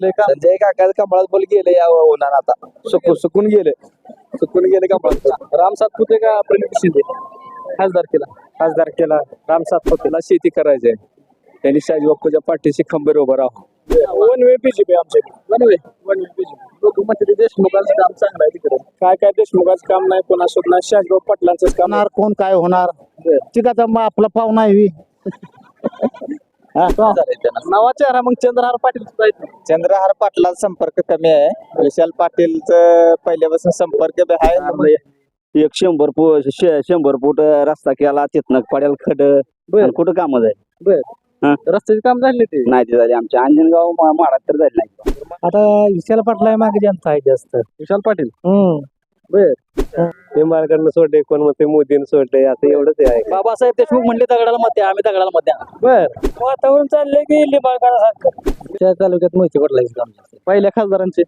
संजय काका कमळात बोल गेले या उन्हात आता. सुकून सुकून गेले. सुकून गेले कमळात. राम सातपुते का प्रणित शिंदे? खासदार केला. खासदार केला. राम सातपुतेला शेती करायचंय. त्यांनी शाजी बाप्पूच्या पाठीशी खंबीर उभं राहू वन वे बीजेपी आमच्या one way one way BJP देशमुखांचं काम चांगलं आहे तिकडे. काय काय देशमुखाचं काम नाही कोणासोबत नाही शाहजीभाऊ पाटलांचंच काम होणार कोण काय होणार? मग आपला पाहुणा आहे नवा चेहरा मग चंद्रहार पाटील सुद्धा. चंद्रहार पाटलाचा संपर्क कमी आहे. विशाल पाटीलच पहिल्यापासून संपर्क बी आहे. एक शंभर फूट शंभर फूट रस्ता केला तिथनं पडेल खड. बर. आणि कुठं काम आहे रस्त्याचे काम झाले ते नाही ते झाले आमच्या अंजनगाव मा- माडात तर झाले नाही. आता विशाल पाटला मागे जनता आहे जास्त. विशाल पाटील? हम्म. निंबाळकरनं सोडले कोण म्हणते मोदीनं सोडले असं एवढंच आहे. बाबासाहेब देशमुख म्हणले दगडाला मध्ये आम्ही दगडाला मध्ये बर. वातावरण चाललंय की लिंबाळकरासारखं त्या तालुक्यात मोहिते पाटलाचं काम जास्त आहे. पहिल्या खासदारांचे.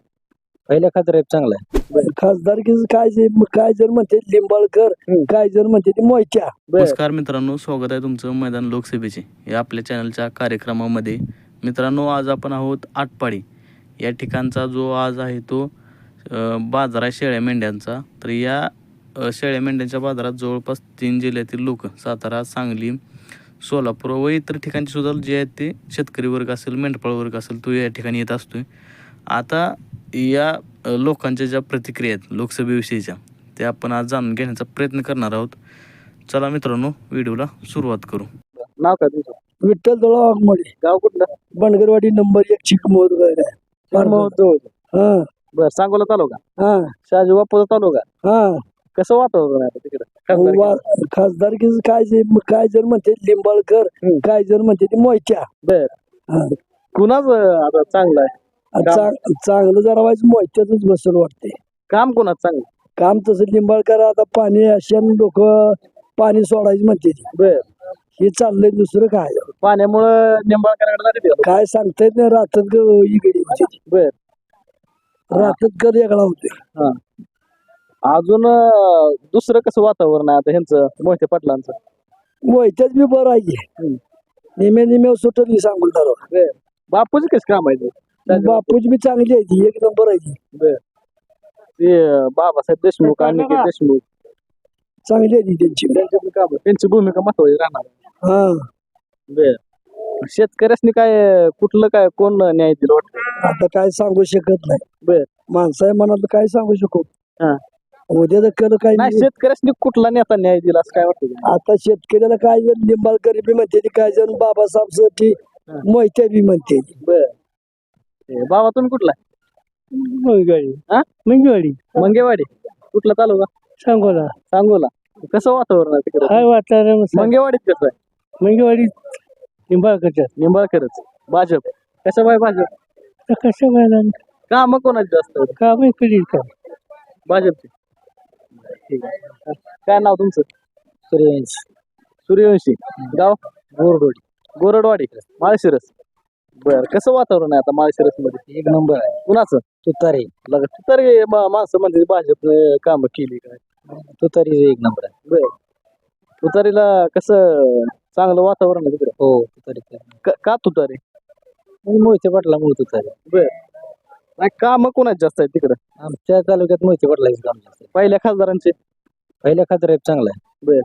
पहिल्या खातर चांगला आहे. खासदारकीच काय जे काय जर म्हणते लिंबाळकर काय जर म्हणते ते मोहित्या. नमस्कार मित्रांनो स्वागत आहे तुमचं मैदान लोकसभेचे. या आपल्या चॅनलच्या कार्यक्रमामध्ये. मित्रांनो आज आपण आहोत आटपाडी. या ठिकाणचा जो आज आहे तो बाजार आहे शेळ्या मेंढ्यांचा. तर या शेळ्या मेंढ्यांच्या बाजारात जवळपास तीन जिल्ह्यातील लोक सातारा सांगली सोलापूर व इतर ठिकाणचे सुद्धा जे आहेत ते शेतकरी वर्ग असेल मेंढपाळ वर्ग असेल तो या ठिकाणी येत असतोय. आता या लोकांच्या ज्या प्रतिक्रिया आहेत लोकसभेविषयीच्या त्या आपण आज जाणून घेण्याचा प्रयत्न करणार आहोत. चला मित्रांनो व्हिडिओला सुरुवात करू. नाव काय तुमचं? विठ्ठल दळा वाघमोडे गाव कुठलं? बनगरवाडी नंबर एक चिकमोद जवळ. हा. बर सांगोला तालुका? हा. शहाजी बापूचा तालुका? हा. कसं वातावरण आहे तिकडे? वा- खासदारकीच काय जे काय जर म्हणते लिंबाळकर हम्म. काय जर म्हणते ते मोहित्या. बर. हा. कुणाच आता चांगलं आहे? आणि चांग- चांगलं जरा व्हायचं मोहित्यातच बसल वाटते काम कोणाच चांगलं? काम तसं लिंबाळकर आता पाणी अशा लोक पाणी सोडायचं म्हणते ते. बर. हे चाललंय दुसरं काय? पाण्यामुळं निंबाळकरांकडे जाते ते. काय सांगता येत नाही रातात ग- इकडे बर. कधी वेगळा होते हा. अजून अं, दुसरं कसं वातावरण आहे आता ह्यांचं मोहिते पाटलांचं? मोहित्याच बी बरं आहे की. हम्म. निम्या निम्या सुटत नाही सांगून तर बापूचे कसं काम आहे ते? बापूची बी चांगली आहे ती एक नंबर आहे ती. ते अं, बाबासाहेब देशमुख आणि देशमुख. चांगली आहे ती त्यांची. त्यांची पण कामं, त्यांची भूमिका महत्वाची राहणार हा. बर. शेतकऱ्यासनी काय कुठलं काय कोण न्याय दिलं वाटतं? आता काय सांगू शकत नाही. बर. माणसा आहे मनात काय सांगू शकू? हा. उद्या कल काय नाही नाही. शेतकऱ्यासनी कुठला नेता न्याय दिला असं काय वाटतं तुम्हाला? आता शेतकऱ्याला काय जण लिंबाळकर बी म्हणते ती, काय जण बाबासाहेबसाठी हा. मोहित्या बी म्हणते. ती. बर बाबा तुम्ही कुठला? मंगेवाडी. हा? मंगेवाडी. मंगेवाडी. कुठला तालुका? सांगोला. सांगोला. कसं वातावरण आहे तिकडे? काय वातावरण? मंगेवाडीत कसं आहे? मंगेवाडी लिंबाळकरच्या निंबाळकरच. भाजप. कसं बाय भाजप? कशा व्हायला काम कोणाची जास्त? आहेत? काम इकडे का भाजपची. ठीक आहे. काय नाव तुमचं? सूर्यवंश. सूर्यवंशी. गाव? गोरडवाडी. गोरडवाडी. माळशिरस. बर. कसं वातावरण आहे आता माळशिरसमध्ये एक नंबर आहे. कुणाचं? तुतारी. लगा तरी मा- माणसं म्हणजे भाजपने कामं केली काय तुतारी एक नंबर आहे. बर. तुतारीला कसं चांगलं वातावरण आहे तिकडे? हो तुतारी का- का तुतारी? मोहिते पाटला मूळ तुतारी. नाही कामं कोणाची जास्त आहेत तिकडे? आमच्या तालुक्यात मोहिते पाटलाचं काम जास्त आहे. पहिल्या खासदारांचे? पहिल्या खातर चांगला आहे. बर.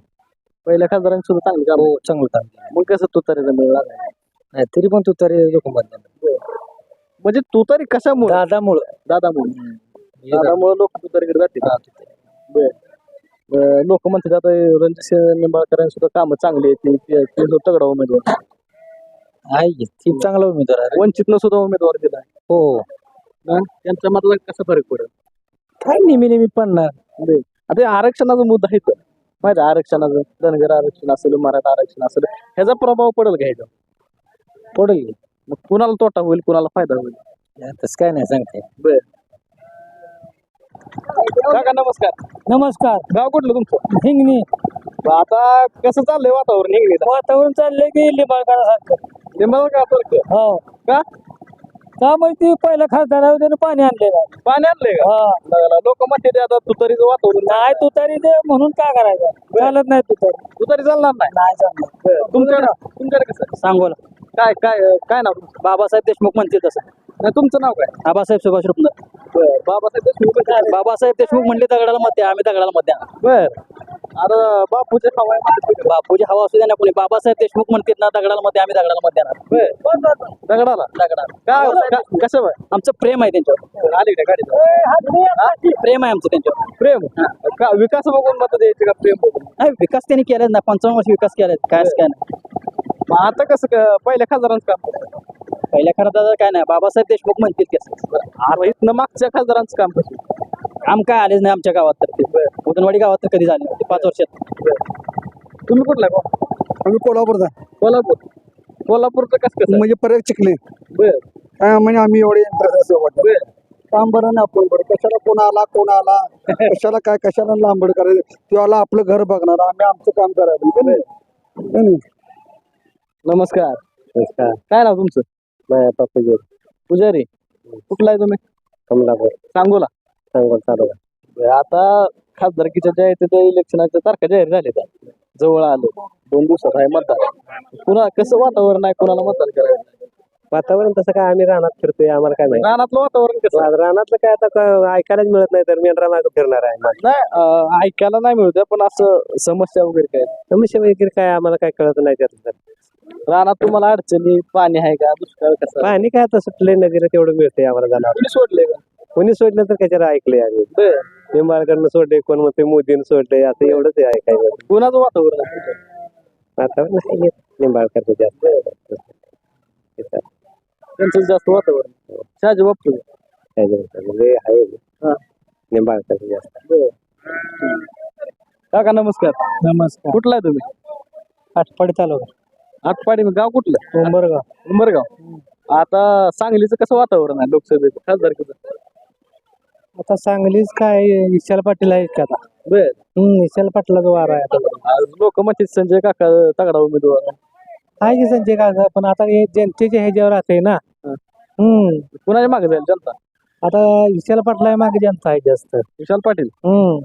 पहिल्या खासदारांची सुद्धा चांगली काम हो चांगलं काम केलं. मग कसं तुतारीला मिळणार नाही तरी पण तुतारी लोक म्हणतात म्हणजे तुतारी कशामुळे? दादामुळं. दादामुळे. दादामुळे लोक तुतारीकडे जातील. बर. लोक म्हणतात आता रणजित निंबाळकरांनी सुद्धा कामं चांगली आहेत. ते- ते तगडा उमेदवार. आहे की. ती चांगला उमेदवार आहे. वंचितनं सुद्धा उमेदवार दिला हो. हा? त्यांच्या मधला कसा फरक पडेल? काय नेहमी नेहमी पडणार. बरं. आता हे आरक्षणाचा मुद्दा आहे माहिती आहे आरक्षणाचं धनगर आरक्षण असेल मराठा आरक्षण असेल ह्याचा प्रभाव पडेल का ह्याचा पडेल मग कुणाला तोटा होईल कुणाला फायदा होईल? तसं काय नाही सांगते. बर. काका नमस्कार. नमस्कार. गाव कुठलं तुमचं? हिंगणी. आता कसं चाललंय वातावरण हिंगणीला वातावरण चाललंय की लिंबाळकरासारखं निंबाळकर का हो. का? का माहिती पहिल्या खासदारा त्यानं पाणी आणलेलं आहे. पाणी आणलंय हा. लोक म्हणते ते आता तुतारीचं वातावरण नाही तुतारी ते म्हणून काय करायचं? चालत नाही तुतारी. तुतारी चालणार नाही? नाही चालणार. तुमच्याकडे? तुमच्याकडे कसं? सांगोला. काय काय काय नाव तुमचं? बाबासाहेब देशमुख म्हणते तसं. तुमचं नाव काय? आबासाहेब सुभाष रुपनर बाबासाहेब देशमुख? बाबासाहेब देशमुख म्हणले दगडाला मध्ये आम्ही दगडाला मध्ये बर. अरे बापूचे म्हणतात बापूजी हवा असू द्या ना कोणी बाबासाहेब देशमुख म्हणतात ना दगडाला मध्ये आम्ही दगडाला मध्ये दगडाला. दगडाला. काय का- आमचं प्रेम आहे त्यांच्यावर. आली का गाडी प्रेम आहे. आमचं त्यांच्यावर. प्रेम? का विकास बघून मत द्यायचे का प्रेम बघून? नाही विकास त्यांनी केलाच ना पंचावन्न वर्ष विकास केलाय काय काय नाही. मग आता कसं क- पहिल्या खासदारांचं काम? पहिल्या खरं तर काय नाही. बाबासाहेब देशमुख म्हणतील कसं अरे इथनं मागच्या खासदारांचं काम कसं? काम काय आलेच नाही आमच्या गावात तर ते. उदनवाडी गावात तर कधी झाले नव्हते पाच वर्षात. तुम्ही कुठला? आम्ही कोल्हापूरचा. कोल्हापूर. कोल्हापूरचं कसं कसं? म्हणजे परत चिखले. बर. काय म्हणजे आम्ही एवढे इंटरेस्ट काम बरं ना आपण बरं. कशाला कोण आला कोण आला? कशाला काय कशाला लांबड करायचं? तो आला आपलं घर बघणार आम्ही आमचं काम करायचं? नमस्कार. नमस्कार. काय नाव तुमचं? बापूजी पुजारी कुठला आहे तुम्ही? कमलापूर. सांगोला. सांगोल चालू. आता खासदारकीच्या ज्या आहेत त्या इलेक्शनाच्या तारखा जाहीर झाल्या जवळ आलो. दोन दिवसात आहे मतदान. पुन्हा कसं वातावरण आहे? कोणाला मतदान करायचं? वातावरण तसं काय आम्ही रानात फिरतोय आम्हाला काय माहिती. रानातलं वातावरण कसं? आहे? रानातलं काय आता क- ऐकायलाच मिळत नाही तर मेंढरा मागं फिरणार आहे. नाही अं, ऐकायला नाही मिळत पण असं समस्या वगैरे काय? समस्या वगैरे काय आम्हाला काय कळत नाही त्यातलं. तर रानात तुम्हाला अडचणी पाणी आहे का? दुष्काळ कसं आहे? पाणी काय आता सुटलंय नदीला तेवढं मिळतंय आम्हाला जाणार. कोणी सोडले का? कोणी सोडलं तर त्याच्यावर ऐकलंय आम्ही? बरं. निंबाळकरनं सोडले कोण म्हणते मोदीनं सोडले असं एवढंच आहे काय कोणाचं वातावरण आहे तुमचं? नाही निंबाळकरचं जास्त. त्यांचं जास्त वातावरण शहाजी बापू. म्हणजे आहे. हा. निंबाळकरचं जास्त. काका नमस्कार. नमस्कार. कुठला आहे तुम्ही? आठपाडी तालुका. आटपाडी गाव कुठलं? उंबरगाव. उंबरगाव. आता सांगलीचं कसं वातावरण आहे लोकसभेचं? खासदारकीचं? आता सांगलीच काय विशाल पाटील आहेत का आता? बर. हम्म विशाल पाटलाचा वार आहे आता. लोक म्हणतात संजय काका तगडा उमेदवार. आहे की संजय काका पण आता हे जनतेच्या ह्याच्यावर आहे ना. हा. हम्म. कुणाच्या मागे जाईल जनता? आता विशाल पाटला मागे जनता आहे जास्त. विशाल पाटील. हम्म.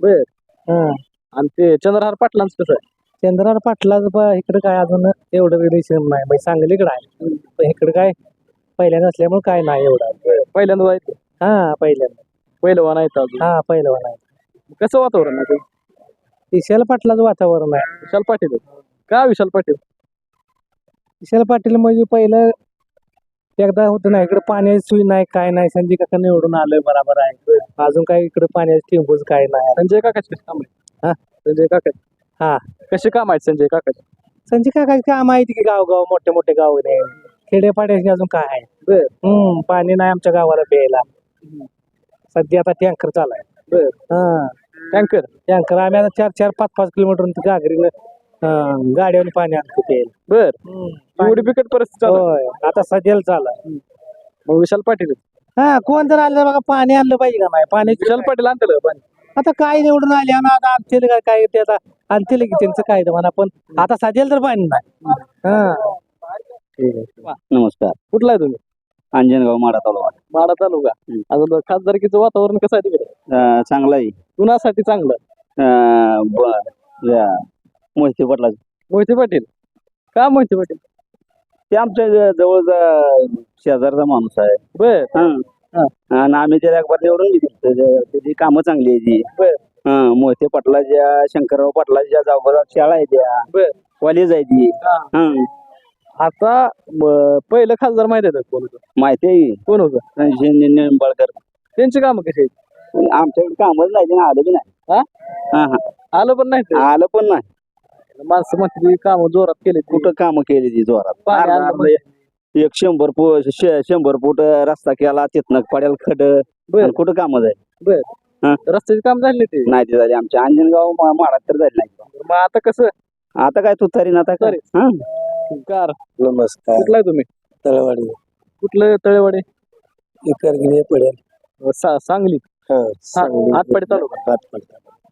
बर. हा. आणि ते चंद्रहार पाटलांचं कसं आहे? चंद्रार पाटलाचं इकडे काय अजून एवढं रिलेशन नाही. म्हणजे सांगलीकडे आहे. पण इकडे काय पहिल्या नसल्यामुळे काय नाही एवढं. पहिल्यांदा जायचं हा पहिल्यांदा. पहिलवान आहेत अजून. हा पहिलं नाही कसं वातावरण आहे ते? विशाल पाटलाचं वातावरण आहे. विशाल पाटील. आहे. का विशाल पाटील? विशाल पाटील म्हणजे पहिलं एकदा होतं ना इकडे पाण्याची सोय नाही काय नाही. संजय काका निवडून आलं बरोबर आहे. अजून काय इकडे पाण्याची टिंबूच काय नाही. संजय काकाचे काम आहे. हा? संजय काका. हा. कसे काम आहेत संजय काकाचे संजय काकाची काय माहिती की गाव गाव मोठे मोठे गाव नाही खेडेपाड्याची अजून काय आहे? बर. हम्म पाणी नाही आमच्या गावाला प्यायला. सध्या आता टँकर चालाय बर. हा. टँकर? टँकर आम्ही आता चार चार पाच पाच किलोमीटर गागरीनं अं, गाडीवर पाणी आणतो प्यायला. बर. एवढी बिकट परिस्थिती चालू आहे. होय. आता सध्याला चालाय मग विशाल पाटील आहेत. हा कोण जर आलं बघा पाणी आणलं पाहिजे का नाही? पाणी विशाल पाटील आणतील का पाणी? आता काय निवडून आले? आणि आता आणतील का काय? ते आता आणतील की त्यांचं काय ते म्हणा. पण आता सध्याला तर पाणी नाही हा. ठीक आहे नमस्कार. कुठला आहे तुम्ही? अंजनगाव माडा तालुका. माडा तालुका. हम्म. अजून खासदारकीचं वातावरण कसं आहे तिकडे? अं, चांगला आहे. कुणासाठी चांगलं? अं, ब- या, मोहिते पाटला मोहिते पाटील. का मोहिते पाटील? ते आमच्या ज- जवळचा शेजारचा माणूस आहे. बर. हं. आणि आम्ही त्याला एकबार निवडून घेतली त्याची कामं चांगली आहे ती. हं, मोहिते पाटलाच्या शंकरराव पाटलाच्या जागोजाग शाळा आहे त्या. कॉलेज आहे ती. हा. आता पहिलं खासदार माहिती आहे का कोण होतं? माहिती आहे. कोण होतं? निंबाळकर. त्यांची कामं कशी आहेत? आमच्याकडे कामच नाही ना आलं बी नाही. हा? हा आलं पण नाही. आलं पण नाही. माणसं म्हणते कामं जोरात केली कुठं कामं केली ती जोरात? एक शंभर फूट शंभर फूट रस्ता केला तिथनं पड्याला खड. बर. कुठं कामं जाईल रस्त्याचे काम झाले ते? नाही ते झाली. आमच्या अंजनगाव मा- माडात तर झाली नाही. मग आता कसं? आता काय तू तरी ना आता. हं? कार. नमस्कार. कुठला आहे तुम्ही? तळवाडी. कुठलं तळेवाडी? इकडे पडेल. सा- सांगली. आटपाडी तालुका.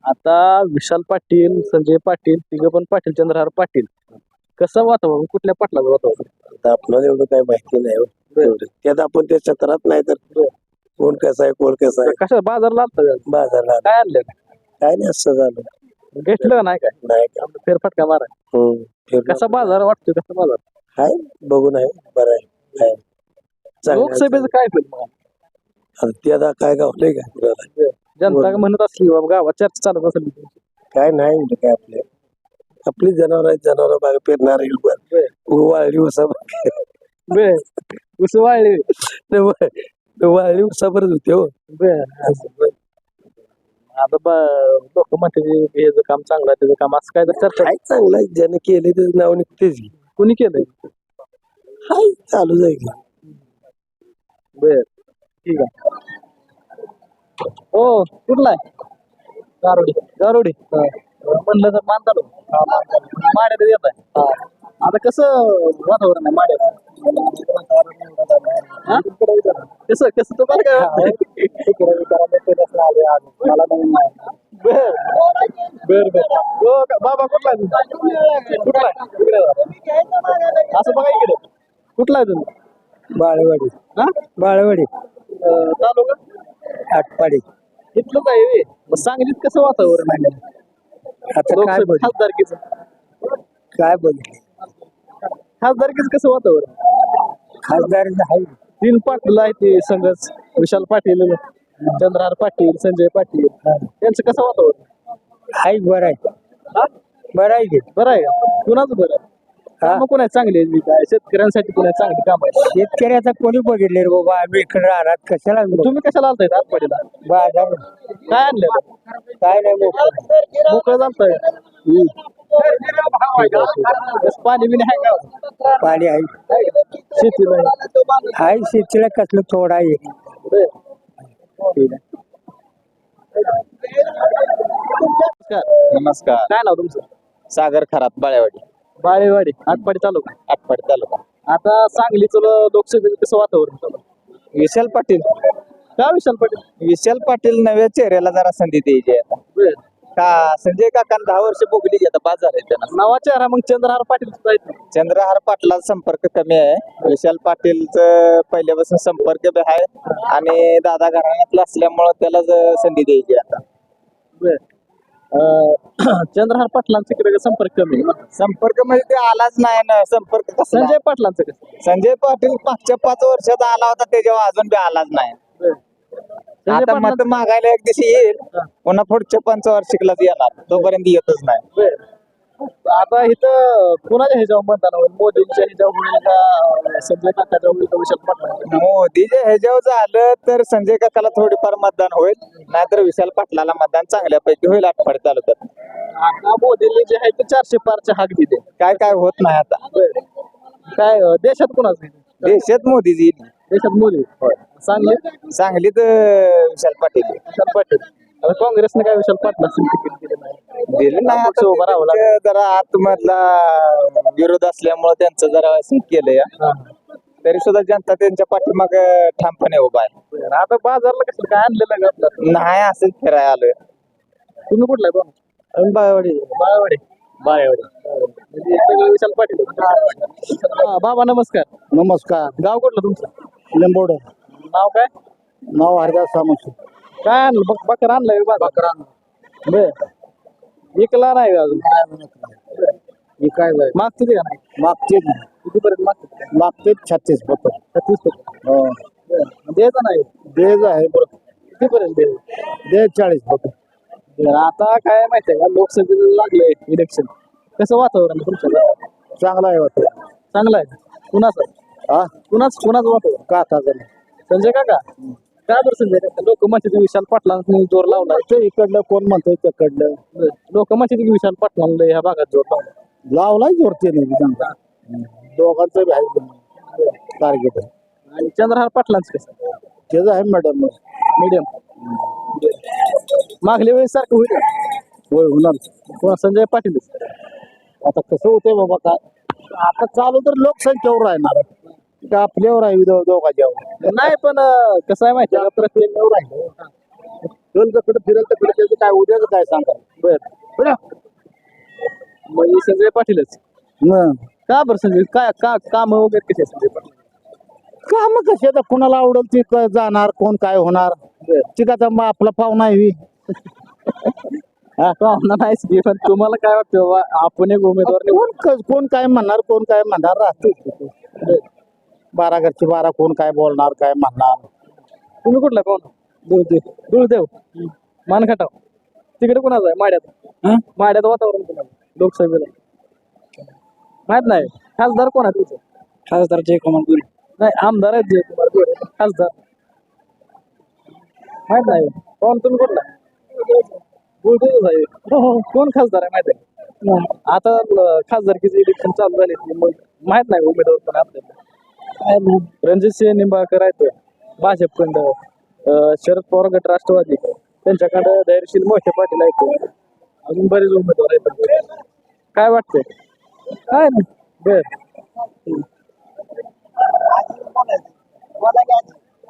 आता विशाल पाटील संजय पाटील तिघं पण पाटील चंद्रहार पाटील. कसं वातावरण कुठल्या पाटलाचं वातावरण? आता आपल्याला एवढं काही माहिती नाही हो. एवढं. त्यात आपण त्या क्षेत्रात नाही तर कोण कसं आहे कोण कसं आहे. कशा बाजारला आलता? बाजारला काय आणलं? काय नाही असं झालं. घेतलं नाही काय? नाही का? फेरफटका मारा हम्म. फिरणं कसा बाजार वाटतोय कसा बाजार? हाय बघून आहे बरं आहे हाय. चांगलं आहे, लोकसभेचं काय होईल मग? ते आता काय गावलंय का? जनता म्हणत असली बाबा गावात चर्चा चालत असेल. काय नाही म्हणजे काय आपले. आपली जनावर आहेत जनावर बाग पेरणार वाळली उसा उस वाळले. वाळली उसा बरंच होते हो. आता लोक म्हणते हे जे काम चांगलं आहे त्याचं काम असं काय तर काय चांगलं आहे. ज्याने केले त्याचं नाव निघतेच. कोणी केलंय? हाय चालू जाईल. बर. ठीक आहे. हो कुठला आहे? गारोडी गारोडी म्हणलं तर मान चालू माड्यात येत आहे. आता कसं वातावरण आहे माड्यात? कसं कसं? तुम्हाला काय बर. बर बर. हो का? बाबा कुठला आहे तुम्ही? कुठला आहे? इकडे जा. असं बघा इकडे. कुठला आहे तुम्ही? बाळेवाडी. हा? बाळेवाडी. अं, तालुका? आटपाडी. इथलं काय? मग सांगलीत कसं वातावरण आहे? आता काय लोकसभा बघ खासदारकीचं? काय बघितलं खासदारकीचं कसं वातावरण? खासदार आहे तीन पाटील आहेत ते संघच. विशाल पाटील चंद्रहार पाटील संजय पाटील. त्यांचं कसं वातावरण? हाय बरं आहे. हा? बरं आहे की? बरं आहे का? कुणाचं बरं आहे? काम कोणा चांगली आहेत? काय शेतकऱ्यांसाठी कोणा चांगली काम आहे शेतकऱ्याचा कोणी बघितले रे बाबा? आम्ही इकडे राहणार. कशाला तुम्ही कशाला आलताय आतपाडीला बाजार काय आणलेलं काय नाही मोकळं. मोकळं चालतंय पाणी बिणी आहे का? पाणी आहे. शेतीला हाय शेतीला कसलं थोडं आहे. आहे. नमस्कार. नमस्कार. काय नाव तुमचं? सागर खरात बाळेवाडी. बाळेवाडी आटपाडी तालुका आटपाडी तालुका आता सांगलीचं लोकसभेचं कसं वातावरण चालू आहे? विशाल पाटील का विशाल पाटील विशाल पाटील नव्या चेहऱ्याला जरा संधी द्यायची आहे आता. बर. का संजय काकांना दहा वर्ष बोगली आता बाद झाले त्यांना नवा चेहरा मग चंद्रहार पाटील सुद्धा आहेत ना. चंद्रहार पाटलाचा संपर्क कमी आहे विशाल पाटीलच पहिल्यापासून संपर्क बी आहे आणि दादा घराण्यातला असल्यामुळं त्याला ज- संधी द्यायची आहे आता बर. अं, चंद्रहार पाटलांचा इकडे संपर्क कमी आहे. संपर्क म्हणजे ते आलाच नाही ना. संपर्क संजय पाटलांचं कसं संजय पाटील मागच्या पाच वर्षात आला होता त्याच्यावर अजून बी आलाच नाही. संजय आता मत पाटलांचं- मागायला एक दिवशी येईल. पुन्हा पुढच्या पंचवार्षिकलाच येणार. तोपर्यंत येतच नाही. बर. आता इथं कुणाच्या ह्याच्यावर मतदान होईल मोदींच्या ह्याच्यावर होईल का अं, संजय काकाच्या होईल का विशाल पाटला मोदीच्या ह्याच्यावर झालं तर संजय काकाला थोडीफार मतदान होईल. नाहीतर विशाल पाटलाला मतदान चांगल्यापैकी होईल आठवडे तालुक्यात. आता मोदींनी जे आहे ते चारशे पारच्या हाक दिले. काय काय होत नाही आता. काय अं, देशात कुणाचं? देशात येईल देशात मोदी. सांगली सांगलीत अं, विशाल पाटील विशाल पाटील. आता काँग्रेसने काय विशाल पाटला तिकीट दिलं नाही. दिले नाही पक्ष आता उभा राहावं लागेल. त्यांचं जरा आतमधला विरोध असल्यामुळे त्यांचं जरा असं केलंय. तरी सुद्धा जनता त्यांच्या पाठीमाग ठामपणे उभा आहे. बर. आता बाजारला कसं काय आणलेलं का आपलं नाही असंच फिरायला आलोय. तुम्ही कुठला आहे कोण बाळवाडी. बाळवाडी. बाळवाडी. म्हणजे सगळं विशाल पाटील हा, बाबा नमस्कार. नमस्कार. गाव कुठलं तुमचं? लिंबोड नाव काय? नाव हरदास सामंत. काय आणलं? बक बकर आणलंय बकरा बर. विकला नाही का अजून? हे काय जाय मागते का नाही? मागचे कितीपर्यंत मागते मागते छत्तीस पत्र छत्तीस टक्के. द्यायचा नाही? देज आहे बरं कितीपर्यंत द्यायचं देज चाळीस बरं, आता काय माहितीये का? लोकसभेला लागलंय इलेक्शन कसं वातावरण आहे तुमच्या गावात? चांगला आहे वाटतं. चांगलं आहे. कुणाचं? हा कुणाच कुणाचं वातावरण? का आता संजय काका? काय बरं संजय लोक म्हणते ते विशाल पाटलांनी जोर लावलाय ते इकडलं कोण म्हणतंय तिकडलं? लोक म्हणते विशाल पाटलांना ह्या भागात जोर लावलाय लावलाय नाही चांगला. दोघांचं बी आहे टार्गेट आहे. आणि चंद्रहार पाटलांचं कसं? त्याचं आहे मॅडम मीडियम मागल्या वेळेस सारखं होईल का? होय होणार. कोण? संजय पाटील आता कसं होतंय बाबा काय? आता चालू तर लोकसंख्येवर राहणार. का आपल्यावर आहे दो- दोघांच्यावर नाही पण अं, कसं आहे माहिती आहे प्रत्येक राहिलं चल तिकडे फिरेल तिकडे त्याचं काय उद्याच काय सांगा? बर. म्हणजे संजय पाटीलच. का बरं संजय? काय का काम वगैरे कसे संजय पाटील? काम कसे आता कुणाला आवडेल ते क- जाणार कोण काय होणार? ठीक आता मग आपला पाहुणा आहे हा पाहुणा नाहीच की पण तुम्हाला काय वाटतं बाबा आपण एक उमेदवार निवडू? कोण क- कोण काय म्हणणार कोण काय म्हणणार राहते बारा घरची बारा कोण काय बोलणार काय म्हणणार? तुम्ही कुठला कोण दुळदेव. दुळदेव. मानखटाव. तिकडे कुणाचं आहे? माड्यात. माड्यात वातावरण कुणाचं लोकसभेला माहीत नाही. खासदार कोण आहे तुझं खासदार जयकुमार गोरे. नाही आमदार आहेत जे कुमार गोरे. खासदार. माहीत नाही. कोण तुम्ही कुठला? बुलढाणा आहे. हो हो. कोण खासदार आहे? माहीत आहे. आता खासदारकीचे इलेक्शन चालू झाले. मग माहीत नाही उमेदवार कोण आहे आपल्याला रणजित सिंह निंबाळकर आहेत. भाजपकडं शरद पवार गट राष्ट्रवादी. त्यांच्याकडं धैर्यशील मोठे पाटील आहेत. अजून बरेच उमेदवार आहेत. काय वाटतंय? काय नाही. बर.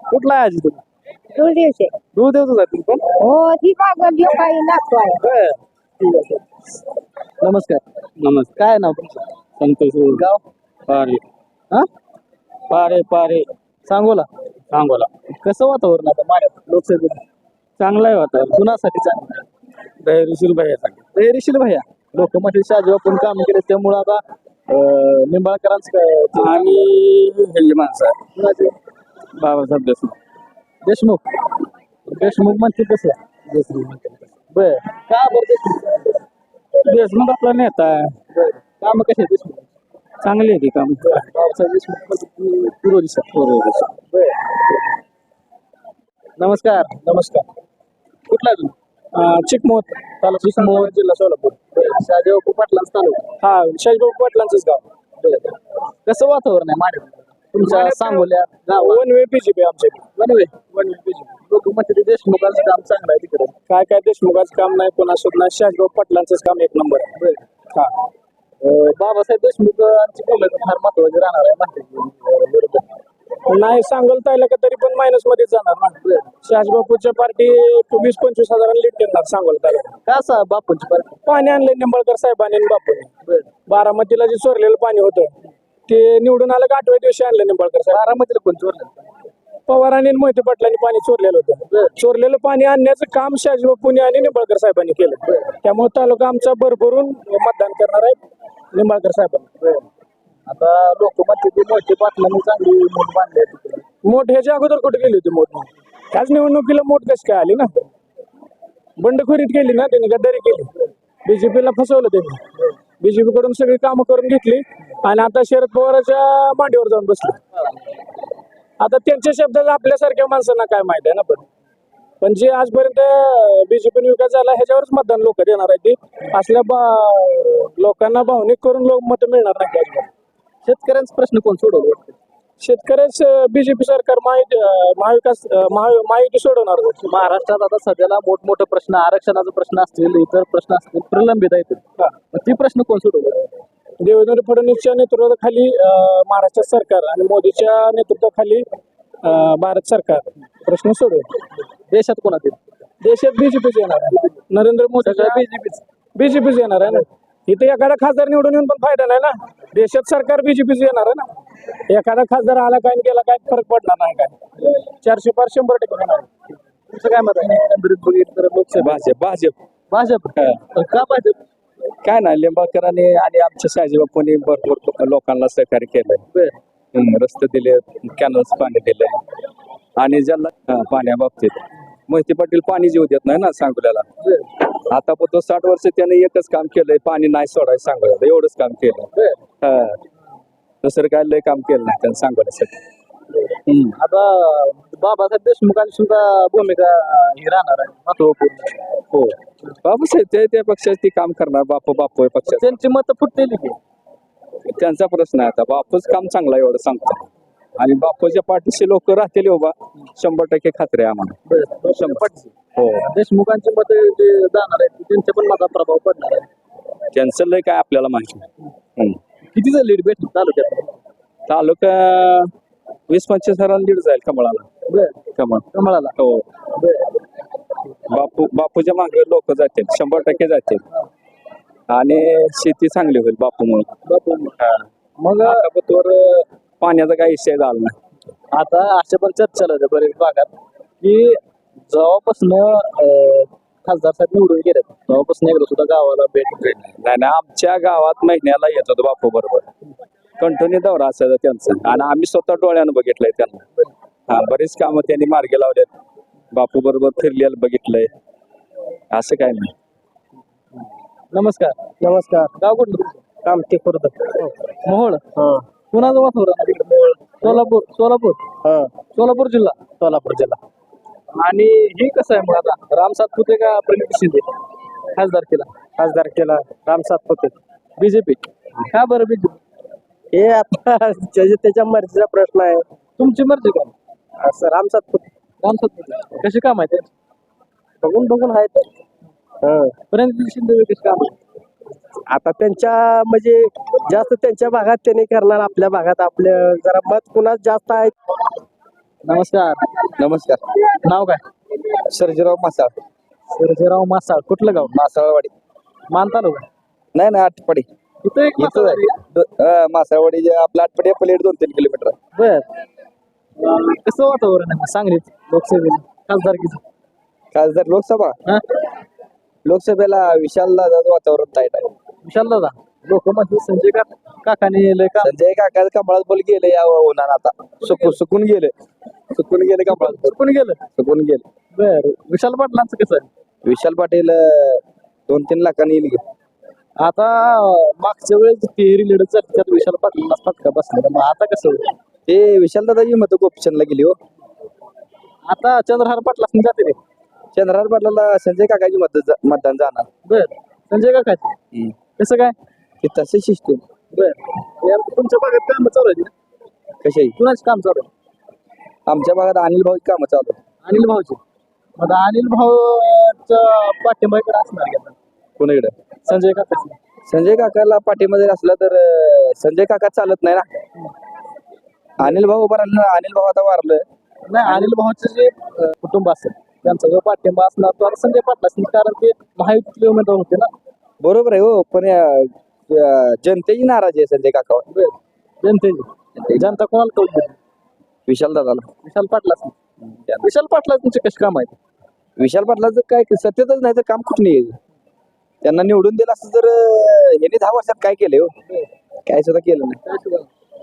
कुठला आहे आजी तुम्ही? दोन दिवशी दूध देतो जातील पण? हो ती बाबा घेऊ काही लागतो आहे बर. ठीक आहे नमस्कार. नमस्कार. काय नाव तुमचं? संतोष गाव? पारे हा? पारे पारे. सांगोला. सांगोला. कसं वातावरण आता माड्यात लोकसभेत. चांगला आहे होता कुणासाठी चांगलं धैर्यशील भैयासाठी धैर्यशील भैया लोकमत शाहजी आपण काम केले त्यामुळं आता अं, निंबाळकरांचं काय हे माणसं आहे. कुणाचे? बाबासाहेब देशमुख. देशमुख. देशमुख म्हणते कसं बर. का बरं देशमुख? देशमुख आपला नेता आहे. काम कसे देशमुख चांगली आहे की काम. पुरोली सर नमस्कार. नमस्कार. कुठला तुम्ही? चिकमोत तालुका चिकमोह जिल्हा सोलापूर. शाहजीबापू पाटलांच तालुका. हा शाहीबाबू पाटलांचंच गाव. कसं वातावरण आहे माड्यात तुमच्या सांगोल्या वन वे बीजेपी आमच्या वनवे वनवे लोक म्हणते देशमुखांचं काम चांगलं आहे तिकडे. काय काय देशमुखाचं काम नाही कोणासोबत नाही. शाहीबाबू पाटलांचंच काम एक नंबर आहे. हा. बाबासाहेब देशमुखांची भूमिका फार महत्वाची राहणार आहे म्हणते बरोबर. नाही सांगोल तायला का तरी पण मायनसमध्ये जाणार ना. शहाजबापूच्या पार्टी वीस पंचवीस हजारांना लीड देणार सांगोल तायला का असा बापूंची पार्टी पाणी आणलं निंबाळकर साहेबांनी आणि बापूंनी. बर. बारामतीला जे चोरलेलं पाणी होतं ते निवडून आलं का आठव्या दिवशी आणलं निंबाळकर साहेब? बारामतीला कोण चोरलं पवारांनी आणि मोहिते पाटलांनी पाणी चोरलेलं होतं. चोरलेलं पाणी आणण्याचं काम शहाजीबापूंनी आणि निंबाळकर साहेबांनी केलं. त्यामुळे तालुका आमचा भरभरून मतदान करणार आहे. निंबाळकर साहेबांनी आता लोक म्हणते ते मोठे पाटलांनी चांगली मूठ बांधले मोठ ह्याच्या अगोदर कुठे गेली होती मोठ? ह्याच निवडणुकीला मोठ कशी काय आली ना? बंडखोरीत केली ना त्यांनी गद्दारी केली. बीजेपीला फसवलं त्यांनी. बीजेपी कडून सगळी कामं करून घेतली आणि आता शरद पवाराच्या मांडीवर जाऊन बसले. आता त्यांच्या शब्दात आपल्यासारख्या माणसांना काय माहीत आहे ना पण? पण जे आजपर्यंत बीजेपीने विकास झाला ह्याच्यावरच मतदान लोक देणार आहेत ते. असल्या बा- लोकांना भावनिक करून लोक मत मिळणार नाही. शेतकऱ्यांचा प्रश्न कोण सोडवलं वाटतं? शेतकऱ्याच बीजेपी सरकार महायुती महाविकास महायुती सोडवणार महाराष्ट्रात आता सध्याला मोठमोठे प्रश्न आरक्षणाचा प्रश्न असतील इतर प्रश्न असतील प्रलंबित आहेत. ती प्रश्न कोण सोडवलं? देवेंद्र फडणवीसच्या नेतृत्वाखाली महाराष्ट्र सरकार आणि मोदीच्या नेतृत्वाखाली अं, भारत सरकार. प्रश्न सोडवेल देशात कोणातील देशात बीजेपीच येणार आहे. नरेंद्र मोदी बीजेपीच बीजेपीच येणार आहे ना? इथे एखादा खासदार निवडून येऊन पण फायदा नाही ना? देशात सरकार बीजेपीच येणार आहे ना? एखादा खासदार आला काय आणि गेला काय फरक पडणार नाही काय? चारशे पाच शंभर टक्के होणार आहे. तुमचं काय मत आहे? एकंदरीत बघितलं तर लोकसभा भाजप भाजप. भाजप? का भाजप? काय नाही लिंबाळकरांनी आणि आमच्या शाजीबापूंनी भरपूर लोकांना सहकार्य केलंय. बर. रस्ते दिले कॅनल्स पाणी दिलंय आणि ज्यांना हा, पाण्याबाबतीत मोहिते पाटील पाणी जीव देत नाही ना सांगोल्याला. आता पण तो साठ वर्ष त्याने एकच काम केलंय पाणी नाही सोडायचं सांगोल्याला. एवढंच काम केलं. हा. दुसरं काय लय काम केलं नाही त्यानं सांगोल्यासाठी. हम्म. आता बाबासाहेब देशमुखांची सुद्धा भूमिका ही राहणार आहे. महत्त्वपूर्ण हो. बाबासाहेब ते त्या पक्षात ती काम करणार बापू बापू आहे पक्षात. त्यांची मतं फुटलेली की त्यांचा प्रश्न आहे आता. बापूच काम चांगला आहे एवढं सांगतो. आणि बापूच्या पाठीशी लोक राहतील उभा. शंभर टक्के खात्री आहे आम्हाला. शंभर हो. देशमुखांची मतं जे जाणार आहेत त्यांच्या पण मता प्रभाव पडणार आहे. त्यांचं लय काय आपल्याला माहिती नाही. हम्म. कितीचं लीड भेटलं तालुक्यात? तालुका वीस पंचवीस हजारांना लीड जाईल कमळाला. बर. कमळ. कमळाला. हो. बर. बापू बापूच्या मागे लोक जातील. शंभर टक्के जातील. आणि शेती चांगली होईल बापूमुळे. बापू मग वर पाण्याचा काही विषय झाला नाही. आता अशा पण चर्चा चालू होत्या बरेच भागात की जेव्हापासून खासदार साहेब निवडून गेले तेव्हापासून एकदा सुद्धा गावाला भेट नाही. नाही आमच्या गावात महिन्याला येत होतो बापू बरोबर. कंटिन्यू दौरा असायचा त्यांचा. आणि आम्ही स्वतः डोळ्यानं बघितलंय त्यांना. हा बरेच कामं त्यांनी मार्गी लावलेत. बापू बरोबर फिरलेलं बघितलंय. असं काय नाही. नमस्कार. नमस्कार. गाव कुठलं तुमचं? कामते खुर्द मोहोळ? हा. कुणाचं वातावरण? सोलापूर. सोलापूर? हा. सोलापूर जिल्हा. सोलापूर जिल्हा. आणि हे कसं आहे मग आता? राम सातपुते का प्रणित शिंदे? खासदार केला. खासदार केला. राम सातपुते. बीजेपी. का बरं बीजेपी? हे आता त्याच्या त्याच्या मर्जीचा प्रश्न आहे. तुमची मर्जी का? असं राम सातपुते. राम सातपुते. कशी काम आहे त्यांची बघून बघून आहेत. हा. शिंदे काम आता त्यांच्या म्हणजे जास्त त्यांच्या भागात त्यांनी करणार आपल्या भागात आपल्या जरा मत कुणाच जास्त आहे? नमस्कार. नमस्कार. नाव काय? सर्जीराव मासाळ. सरजेराव मासाळ. कुठलं गाव? मासाळवाडी. मान तालुका? नाही नाही आठपडी इथं एक इथं मासाळ आहे. आहे मासाळवाडी जे आपला आठपडी प्लेट दोन तीन किलोमीटर आहे. बर. अं, कसं वातावरण आहे सांगलीत लोकसभेला खासदारकीचं? खासदार लोकसभा? हा. लोकसभेला विशाल दादाचं वातावरण ताईट आहे. विशाल दादा लोक म्हणते संजय का काकाने लय का? संजय काका कमळात बोल गेले या उन्हात आता. सुकून सुकून गेले. सुकून गेले कमळात बोल. कोण गेलं? सुकून गेले. बर विशाल पाटलांचं कसं आहे? विशाल पाटील अं, दोन तीन लाखांनी येईल की. आता मागच्या वेळेस फेरी लिडत झाली त्यात विशाल पाटलांना फटका बसला मग आता कसं होईल? ते विशाल दादाची मत ऑप्शनला गेली हो. आता चंद्रहार पाटला जाते रे चंद्रहार पाटलाला संजय काकाची मत मतदान जाणार. बर. संजय काकाचे? कसं काय? ते तसे सिस्टम बर. या तुमच्या भागात काम चालू आहे कशाही कुणाच काम चालू आहे? आमच्या भागात अनिल भाऊ कामं चालू आहेत. अनिल भाऊचे. मग अनिल भाऊचा पाठिंबा इकडे असणार का? आता? कोणाकडे? संजय काकाचे. संजय काकाला पाठीमध्ये असला तर अं, संजय काका चालत नाही ना. अनिल भाऊ उभा राहिला ना, अनिल भाऊ आता वारलं. नाही अनिल भाऊचे जे अं, कुटुंब असेल त्यांचा जो पाठिंबा असणार तो आता संजय पाटला असतील कारण ते महायुतीतले उमेदवार होते ना. बरोबर आहे हो पण अं, जनतेची नाराजी आहे संजय काकावर. बर. जनतेची. जनता कोणाला कौल विशाल दादाला. विशाल पाटला असेल विशाल पाटला तुमचे कसे काम आहेत? विशाल पाटलाचं काय सत्यतच नाही तर काम कुठं येईल त्यांना निवडून दिलं असतं तर अं, यांनी दहा वर्षात काय केले हो? काय सुद्धा केलं नाही.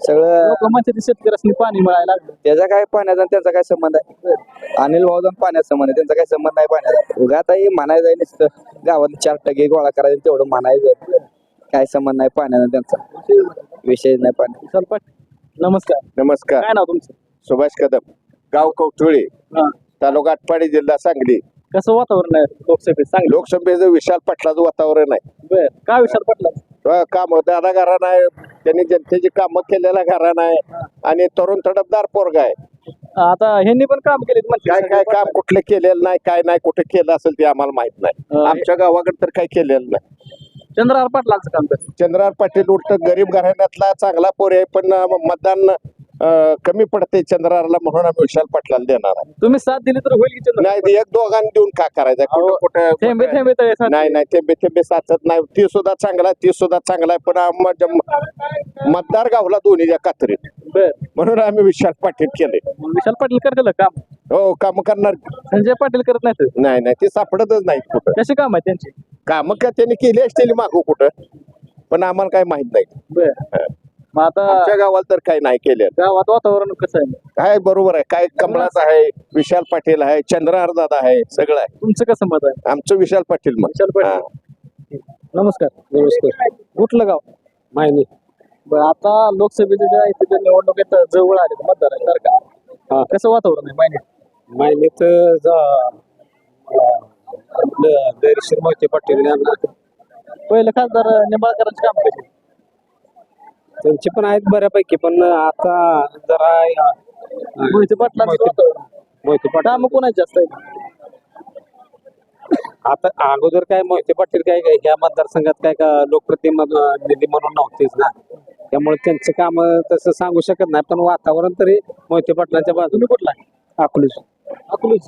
सगळं लोक म्हणते ते शेतकऱ्यांनी पाणी मिळायला लागलं. त्याचा काय पाण्याचा आणि त्यांचा काय संबंध आहे? अनिल भाऊचा आणि पाण्याचा संबंध आहे. त्यांचा काय संबंध नाही पाण्याचा? उगा आता हे म्हणायचं आहे नुसतं. गावात चार टक्के गोळा करायचं तेवढं म्हणायचं काय संबंध नाही पाण्याचा त्यांचा? विषय नाही पाणी नमस्कार. नमस्कार. काय नाव तुमचं? सुभाष कदम. गाव कवठुळे हा. तालुका आटपाडी जिल्हा सांगली. कसं वातावरण आहे लोकसभेत? सांग. लोकसभेचं विशाल पाटलाचं वातावरण आहे. बर. का विशाल पाटला अं, काम दादा घराणं आहे त्यांनी जनतेची कामं केलेला घराणं आहे आणि तरुण तडफदार पोरगा आहे. आता ह्यांनी पण काम केले काय काय काम कुठलं केलेलं नाही काय नाही कुठे केलं असेल ते आम्हाला माहीत नाही. आमच्या गावाकडे तर काही केलेलं नाही. चंद्रहार पाटलांचं काम चंद्रहार पाटील उलट गरीब घराण्यातला चांगला पोर आहे पण मतदान कमी पडते चंद्रहारला म्हणून आम्ही विशाल पाटलाला देणार आहे. तुम्ही साथ दिली तर होईल की नाही एक दोघांनी देऊन का करायचं? कुठं कुठं थेंबे कुठं- थेंबे तळे साथ नाही नाही थेंबे थेंबे साचत नाही. ती सुद्धा चांगला आहे ती सुद्धा चांगला आहे पण आम्हा- मतदार गावला दोन्हीच्या कात्रीत. बर. म्हणून आम्ही विशाल पाटील केले. विशाल पाटील करतील काम? हो काम करणार. संजय पाटील करत नाहीत? नाही नाही ते सापडतच नाही कुठं. कसे काम आहे त्यांचे? काम का त्यांनी केली असतील मागू कुठं पण आम्हाला काही माहीत नाही. बर. मग आता आमच्या गावाला तर काही नाही केलं गावात वातावरण कसं आहे? काय बरोबर आहे. काय कमलाच आहे विशाल पाटील आहे चंद्रहार दादा आहे सगळं आहे. तुमचं कसं मत आहे? आमचं विशाल पाटील मग विशाल हा. पाटील नमस्कार. नमस्कार. कुठलं गाव? माहिती बरं आता लोकसभेच्या ज्या इथे ज्या निवडणुकीत जवळ आले मतदार बरं का? कसं वातावरण आहे माहिती माहितीत आपलं दैरशीर मोहिते पाटील पहिलं खासदार निंबाळकरांचे काम कसे त्यांचे पण आहेत बऱ्यापैकी पण आता जरा मोहिते पाटलांचं मोहिते पाटील. काम कोणाचे जास्त आहे आता अगोदर काय मोहिते पाटील काय काय ह्या मतदारसंघात काय का लोकप्रतिनिधी म्हणून नव्हतेच ना. त्यामुळे त्यांचं काम तसं सांगू शकत नाही पण वातावरण तरी मोहिते पाटलांच्या बाजूने. कुठला अकलूज. अकलूज?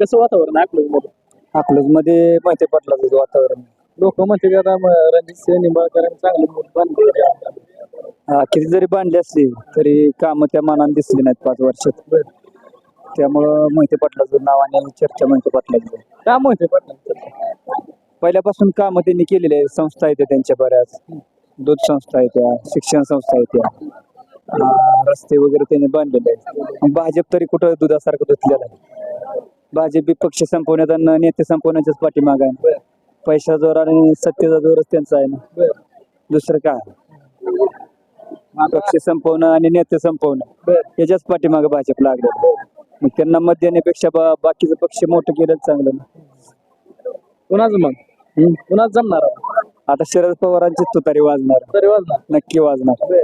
कसं वातावरण अकलूजमध्ये अकलूजमध्ये मोहिते पाटलाचं वातावरण लोक म्हणते आता रणजित सिंह निंबाळकरांनी चांगली मूठ बांधली आहे. किती जरी बांधली असली तरी काम त्या मानाने दिसली नाहीत पाच वर्षात. त्यामुळं मोहिते पाटलाचं नाव आणि चर्चा मोहिते पाटलाची. का मोहिते पाटलांचं पहिल्यापासून काम त्यांनी केलेले आहे संस्था आहेत त्यांच्या बऱ्याच. दूध संस्था आहेत त्या शिक्षण संस्था आहेत त्या. अं, रस्ते वगैरे त्यांनी बांधलेले आहेत. मग भाजप तरी कुठं दुधासारखं धुतलेलं आहे? भाजप बी पक्ष संपवण्यात आणि नेते संपवण्याच्याच पाठीमाग आहे. पैसा जोर आणि सत्तेचा जोरच त्यांचा आहे ना. दुसरं काय? पक्ष संपवणं आणि नेते संपवणं. याच्याच पाठीमागे भाजप लागले मग त्यांना मत देण्यापेक्षा बा- बाकीचं पक्ष मोठं केलं चांगलं ना. कुणाचं मग. कुणाच जमणार? आता शरद पवारांची तुतारी वाजणार. वाजणार. नक्की वाजणार.